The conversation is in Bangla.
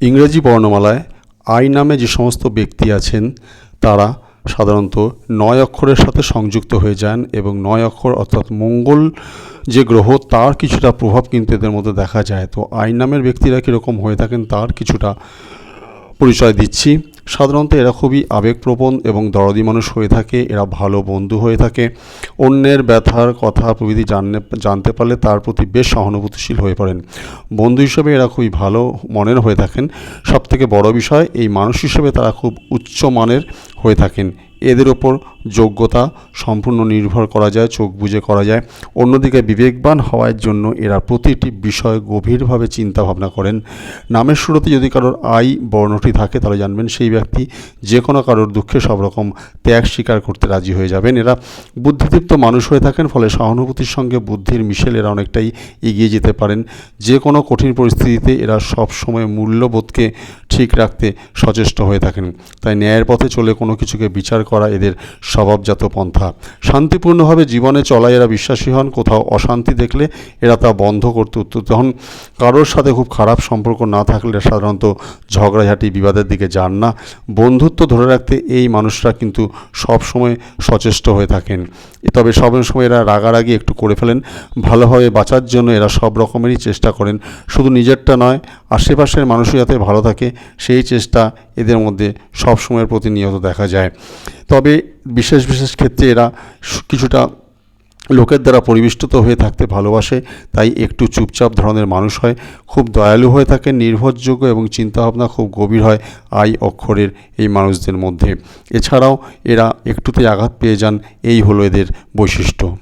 ইংরেজি বর্ণমালায় আই নামে যে সমস্ত ব্যক্তি আছেন, তারা সাধারণত নয় অক্ষরের সাথে সংযুক্ত হয়ে যান এবং নয় অক্ষর অর্থাৎ মঙ্গল যে গ্রহ, তার কিছুটা প্রভাব কিন্তু এদের মধ্যে দেখা যায়। তো আই নামের ব্যক্তিরা কীরকম হয়ে থাকেন, তার কিছুটা পরিচয় দিচ্ছি। সাধারণত এরা খুবই আবেগপ্রবণ এবং দরদি মানুষ হয়ে থাকে, এরা ভালো বন্ধু হয়ে থাকে। অন্যের ব্যথার কথা প্রভৃতি জানলে জানতে পারলে তার প্রতি বেশ সহানুভূতিশীল হয়ে পড়েন। বন্ধু হিসেবে এরা খুবই ভালো মনের হয়ে থাকেন। সবথেকে বড় বিষয়, এই মানুষ হিসেবে তারা খুব উচ্চ মানের হয়ে থাকেন। এদের ওপর যোগ্যতা সম্পূর্ণ নির্ভর করা যায়, চোখ বুজে করা যায়। অন্যদিকে বিবেকবান হওয়ার জন্য এরা প্রতিটি বিষয় গভীরভাবে চিন্তা ভাবনা করেন। নামের শুরুতে যদি কারোর আই বর্ণটি থাকে, তাহলে জানবেন সেই ব্যক্তি যে কোনো কারোর দুঃখে সব রকম ত্যাগ স্বীকার করতে রাজি হয়ে যাবেন। এরা বুদ্ধিদীপ্ত মানুষ হয়ে থাকেন, ফলে সহানুভূতির সঙ্গে বুদ্ধির মিশেল এরা অনেকটাই এগিয়ে যেতে পারেন। যে কোনো কঠিন পরিস্থিতিতে এরা সব সময় মূল্যবোধকে ঠিক রাখতে সচেষ্ট হয়ে থাকেন। তাই ন্যায়ের পথে চলে কোনো কিছুকে বিচার করা এদের স্বভাবজাত পন্থা। শান্তিপূর্ণভাবে জীবনে চলায় এরা বিশ্বাসী হন, কোথাও অশান্তি দেখলে এরা তা বন্ধ করতে উদ্যত হন। কারোর সাথে খুব খারাপ সম্পর্ক না থাকলে সাধারণত ঝগড়াঝাটি, বিবাদের দিকে যান না। বন্ধুত্ব ধরে রাখতে এই মানুষরা কিন্তু সব সময় সচেষ্ট হয়ে থাকেন। তবে সব সময় এরা রাগারাগি একটু করে ফেলেন। ভালোভাবে বাঁচার জন্য এরা সব রকমেরই চেষ্টা করেন। শুধু নিজেরটা নয়, আশেপাশের মানুষও যাতে ভালো থাকে, সেই চেষ্টা এদের মধ্যে সব সময়ের প্রতিনিয়ত দেখা যায়। তবে বিশেষ বিশেষ ক্ষেত্রে এরা কিছুটা লোকের দ্বারা পরিবেষ্টিত হয়ে থাকতে ভালোবাসে, তাই একটু চুপচাপ ধরনের মানুষ হয়। খুব দয়ালু হয়ে থাকে, নির্ভরযোগ্য এবং চিন্তাভাবনা খুব গভীর হয় আই অক্ষরের এই মানুষদের মধ্যে। এছাড়াও এরা একটুতেই আঘাত পেয়ে যান, এই হলো এদের বৈশিষ্ট্য।